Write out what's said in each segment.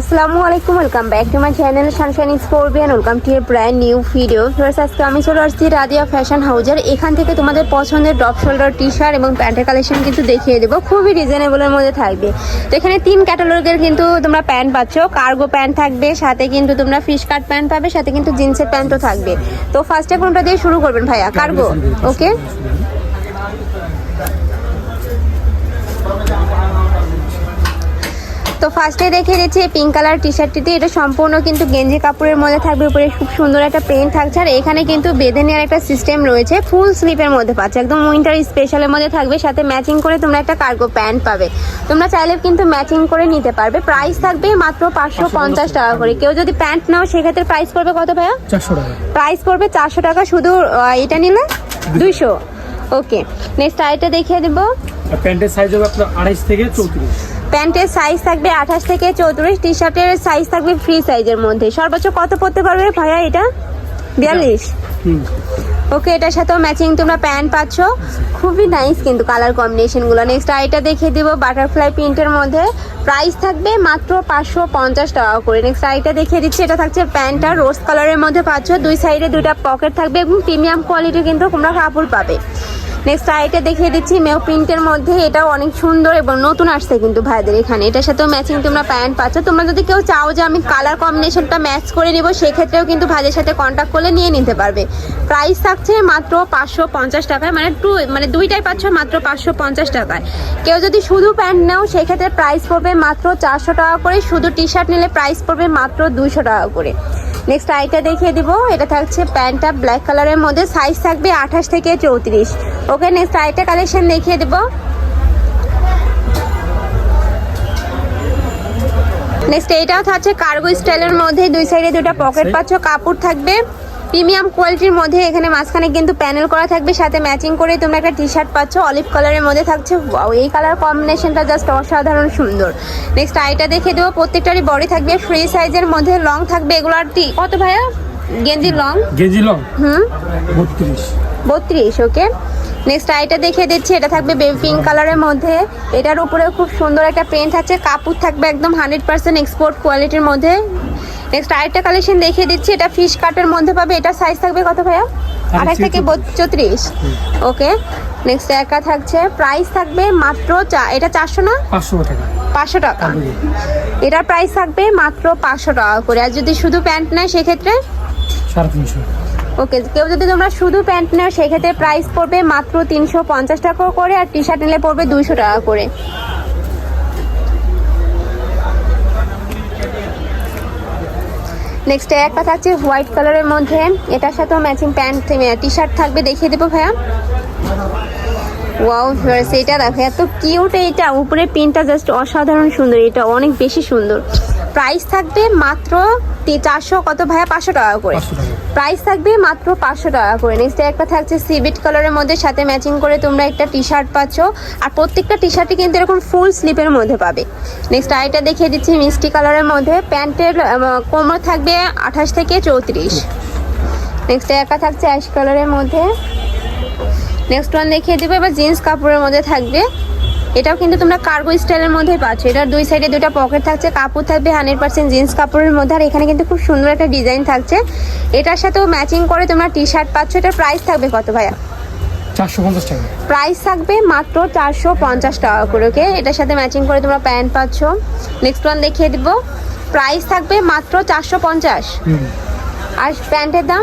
আসসালামু আলাইকুম welcome back to my channel sunshine স্পোর্বিয়ান welcome to a brand new video first আজকে আমি চলে আসছি রাদিয়া ফ্যাশন হাউজার এখান থেকে তোমাদের পছন্দের ড্রপ শোল্ডার টি শার্ট এবং প্যান্টের কালেকশন কিন্তু দেখিয়ে দেবো। খুবই রিজনেবলের মধ্যে থাকবে। তো এখানে তিন ক্যাটালগের কিন্তু তোমরা প্যান্ট পাচ্ছ। কার্গো প্যান্ট থাকবে সাথে কিন্তু তোমরা ফিশ কাট প্যান্ট পাবে সাথে কিন্তু জিন্সের প্যান্টও থাকবে। তো ফার্স্টে কোনটা দিয়ে শুরু করবেন ভাইয়া? কার্গো ওকে ফার্স্টে দেখে দিচ্ছি পিঙ্ক কালার টি শার্টটিতে এটা সম্পূর্ণ কিন্তু গেঞ্জি কাপড়ের মধ্যে থাকবে উপরে খুব সুন্দর একটা প্রিন্ট থাকছে। আর এখানে কিন্তু বেঁধে নেওয়ার একটা সিস্টেম রয়েছে ফুল স্লিপের মধ্যে পাচ্ছে। একদম উইন্টার স্পেশালের মধ্যে থাকবে সাথে ম্যাচিং করে তোমরা একটা কার্গো প্যান্ট পাবে। তোমরা চাইলে কিন্তু ম্যাচিং করে নিতে পারবে। প্রাইস থাকবে মাত্র পাঁচশো পঞ্চাশ টাকা করে। কেউ যদি প্যান্ট নাও সেক্ষেত্রে প্রাইস পড়বে কত ভাইয়া? চারশো টাকা। প্রাইস পড়বে চারশো টাকা। শুধু এটা নিলে? দুইশো। ওকে নেক্সট আইটা দেখিয়ে দেবো। প্যান্টের সাইজ হবে আপনার আড়াইশ থেকে চৌত্রিশ। প্যান্টের সাইজ থাকবে আঠাশ থেকে চৌত্রিশ টি শার্টের সাইজ থাকবে ফ্রি সাইজের মধ্যে। সর্বোচ্চ কত পড়তে পারবে ভাইয়া এটা? বিয়াল্লিশ? ওকে এটার সাথেও ম্যাচিং তোমরা প্যান্ট পাচ্ছ। খুবই নাইস কিন্তু কালার কম্বিনেশনগুলো নেক্সট আইটা দেখিয়ে দিব বাটারফ্লাই প্রিন্টের মধ্যে। প্রাইস থাকবে মাত্র পাঁচশো পঞ্চাশ টাকা করে। নেক্সট আইটা দেখিয়ে দিচ্ছি এটা থাকছে প্যান্টটা রোজ কালারের মধ্যে পাচ্ছ। দুই সাইডে দুইটা পকেট থাকবে এবং প্রিমিয়াম কোয়ালিটির কিন্তু তোমরা কাপড় পাবে। নেক্সট আইটা দেখিয়ে দিচ্ছি মেও প্রিন্টের মধ্যে এটাও অনেক সুন্দর এবং নতুন আসছে কিন্তু ভাইদের এখানে। এটার সাথেও ম্যাচিং তোমরা প্যান্ট পাচ্ছ। তোমরা যদি কেউ চাও যে আমি কালার কম্বিনেশনটা ম্যাচ করে নিব, সেক্ষেত্রেও কিন্তু ভাইদের সাথে কন্ট্যাক্ট করলে নিয়ে নিতে পারবে। প্রাইস থাকছে মাত্র পাঁচশো পঞ্চাশ টাকায় মানে টু মানে দুইটাই পাচ্ছ মাত্র পাঁচশো পঞ্চাশ টাকায়। কেউ যদি শুধু প্যান্ট নাও, সেক্ষেত্রে প্রাইস পড়বে মাত্র চারশো টাকা করে। শুধু টি শার্ট নিলে প্রাইস পড়বে মাত্র দুইশো টাকা করে। নেক্সট আইটা দেখিয়ে দিব, এটা থাকছে প্যান্টটা ব্ল্যাক কালারের মধ্যে। সাইজ থাকবে আঠাশ থেকে চৌত্রিশ। ওকে নেক্সট আইটা কালেকশন দেখিয়ে দেবো। নেক্সট এইটাও থাকছে কার্গো স্টাইলের মধ্যে দুই সাইডে দুটো পকেট পাচ্ছ কাপড় থাকবে। প্রিমিয়াম কোয়ালিটির মধ্যে এখানে মাঝখানে কিন্তু প্যানেল করা থাকবে সাথে ম্যাচিং করে তোমরা একটা টি শার্ট পাচ্ছ অলিভ কালারের মধ্যে থাকছে। এই কালার কম্বিনেশনটা জাস্ট অসাধারণ সুন্দর। নেক্সট আইটা দেখে দেবো প্রত্যেকটারই বডি থাকবে ফ্রি সাইজের মধ্যে লং থাকবে। এগুলোর টি কত ভাইয়া? গেঞ্জি লং গেঞ্জি লং হুম? বত্রিশ। বত্রিশ ওকে? নেক্সট আইটা দেখিয়ে দিচ্ছি এটা থাকবে বেবি পিঙ্ক কালারের মধ্যে। এটার উপরে খুব সুন্দর একটা প্রিন্ট আছে কাপড় থাকবে একদম হান্ড্রেড পার্সেন্ট এক্সপোর্ট কোয়ালিটির মধ্যে। নেক্সট আরেকটা কালেকশন দেখিয়ে দিচ্ছি এটা ফিশ কাটের মধ্যে পাবে এটা সাইজ থাকবে কত ভাইয়া? আঠাশ থেকে চৌত্রিশ ওকে? নেক্সট একা থাকছে প্রাইস থাকবে মাত্র এটা চারশো না? পাঁচশো টাকা। পাঁচশো টাকা। এটার প্রাইস থাকবে মাত্র পাঁচশো টাকা করে আর যদি শুধু প্যান্ট নেয় সেক্ষেত্রে? সাড়ে তিনশো। ওকে, কেউ যদি তোমরা শুধু প্যান্ট নাও, সেক্ষেত্রে প্রাইস পড়বে মাত্র তিনশো পঞ্চাশ টাকা করে আর টি শার্ট নিলে পড়বে দুইশো টাকা করে। নেক্সট একটা থাকছে হোয়াইট কালারের মধ্যে, এটার সাথেও ম্যাচিং প্যান্ট টি শার্ট থাকবে, দেখিয়ে দেবো ভাইয়া। ওয়াও সেটা দেখো এত কিউট এইটা উপরে পিনটা জাস্ট অসাধারণ সুন্দর, এটা অনেক বেশি সুন্দর। প্রাইস থাকবে মাত্র চারশো কত ভাইয়া? পাঁচশো টাকা করে। প্রাইস থাকবে মাত্র পাঁচশো টাকা করে। নেক্সট একটা থাকছে সিবিট কালারের মধ্যে সাথে ম্যাচিং করে তোমরা একটা টি শার্ট পাচ্ছ। আর প্রত্যেকটা টি শার্টই কিন্তু এরকম ফুল স্লিপের মধ্যে পাবে। নেক্সট আইটা দেখিয়ে দিচ্ছি মিষ্টি কালারের মধ্যে। প্যান্টের কোমর থাকবে আঠাশ থেকে চৌত্রিশ। নেক্সট একা থাকছে অ্যাশ কালারের মধ্যে। নেক্সট ওয়ান দেখিয়ে দেবো। এবার জিন্স কাপড়ের মধ্যে থাকবে। এটাও কিন্তু তোমরা কার্গো স্টাইলের মধ্যে পাচ্ছ। এটার দুই সাইডে দুটো পকেট থাকছে কাপড় থাকবে হান্ড্রেড পার্সেন্ট জিন্স কাপড়ের মধ্যে আর এখানে কিন্তু খুব সুন্দর একটা ডিজাইন থাকছে। এটার সাথেও ম্যাচিং করে তোমরা টি শার্ট পাচ্ছ। এটার প্রাইস থাকবে কত ভাইয়া? প্রাইস থাকবে মাত্র চারশো পঞ্চাশ টাকা করে ওকে এটার সাথে ম্যাচিং করে তোমরা প্যান্ট পাচ্ছ। নেক্সট ওয়ান দেখিয়ে দিব। প্রাইস থাকবে মাত্র চারশো পঞ্চাশ। আর প্যান্টের দাম?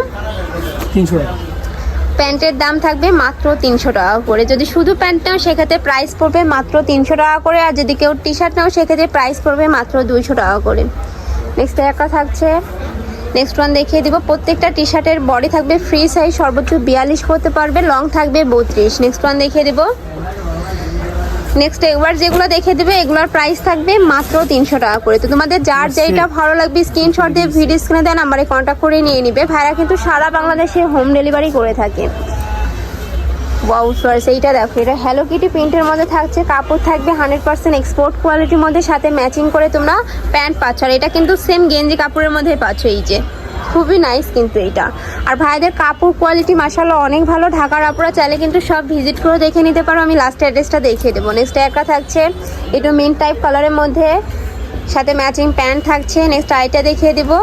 তিনশো টাকা। প্যান্টের দাম থাকবে মাত্র তিনশো টাকা করে। যদি শুধু প্যান্ট নাও, সেক্ষেত্রে প্রাইস পড়বে মাত্র তিনশো টাকা করে। আর যদি কেউ টি শার্ট নাও, সেক্ষেত্রে প্রাইস পড়বে মাত্র দুইশো টাকা করে। নেক্সট একটা থাকছে। নেক্সট ওয়ান দেখিয়ে দিব। প্রত্যেকটা টি শার্টের বডি থাকবে ফ্রি সাইজ সর্বোচ্চ বিয়াল্লিশ করতে পারবে লং থাকবে বত্রিশ। নেক্সট ওয়ান দেখিয়ে দিব। নেক্সট একবার যেগুলো দেখে দেবে এগুলোর প্রাইস থাকবে মাত্র তিনশো টাকা করে। তো তোমাদের যার যেটা ভালো লাগবে স্ক্রিনশট দিয়ে ভিডিও স্ক্রিনে দেওয়া নাম্বারে কন্ট্যাক্ট করে নিয়ে নিবে। ভাইরা কিন্তু সারা বাংলাদেশে হোম ডেলিভারি করে থাকে। ওয়াও ফার্স এইটা দেখো। এটা হ্যালো কিটি প্রিন্টের মধ্যে থাকছে কাপড় থাকবে হান্ড্রেড পার্সেন্ট এক্সপোর্ট কোয়ালিটির মধ্যে সাথে ম্যাচিং করে তোমরা প্যান্ট পাচ্ছ। আর এটা কিন্তু সেম গেঞ্জি কাপড়ের মধ্যে পাচ্ছ এই যে। খুবই নাইস কিন্তু এটা। আর ভাইদের কাপড় কোয়ালিটি মাসাল্লাহ অনেক ভালো। ঢাকার আপুরা চাইলে কিন্তু সব ভিজিট করে দেখে নিতে পারো। আমি লাস্ট অ্যাড্রেসটা দেখিয়ে দেবো। নেক্সট একটা থাকছে একটু মিন টাইপ কালারের মধ্যে। সাথে ম্যাচিং প্যান্ট থাকছে। নেক্সট আইটা দেখিয়ে দেবো।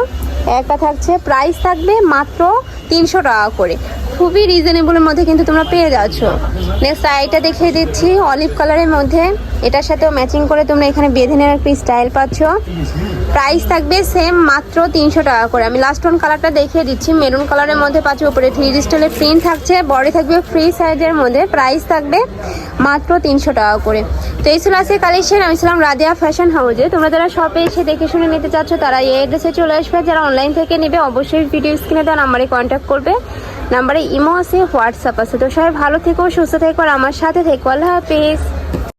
একটা থাকছে প্রাইস থাকবে মাত্র তিনশো টাকা করে। খুবই রিজনেবলের মধ্যে কিন্তু তোমরা পেয়ে যাচ্ছ। নেক্সট আইটা দেখিয়ে দিচ্ছি অলিভ কালারের মধ্যে। এটার সাথেও ম্যাচিং করে তোমরা এখানে বেঁধে নেওয়ার একটি স্টাইল পাচ্ছ। প্রাইস থাকবে সেম মাত্র তিনশো টাকা করে। আমি লাস্ট ওয়ান কালারটা দেখিয়ে দিচ্ছি। মেরুন কালারের মধ্যে পাচ্ছ, উপরে থ্রি স্টাইলের প্রিন্ট থাকছে। বডি থাকবে ফ্রি সাইজের মধ্যে। প্রাইস থাকবে মাত্র তিনশো টাকা করে। তো এই ছিল আজকে কালেকশন আমি ছিলাম রাদিয়া ফ্যাশন হাউসে তোমরা যারা শপে এসে দেখে শুনে নিতে চাচ্ছ, তারা এই অ্যাড্রেসে চলে আসবে। যারা অনলাইন থেকে নেবে, অবশ্যই ভিডিও স্ক্রিনে দেওয়া নাম্বারে কন্ট্যাক্ট করবে। নাম্বারে ইমো আছে, হোয়াটসঅ্যাপ আছে। তো সবাই ভালো থেকো, সুস্থ থেকো, আর আমার সাথে থেকো। আল্লাহ হাফিজ।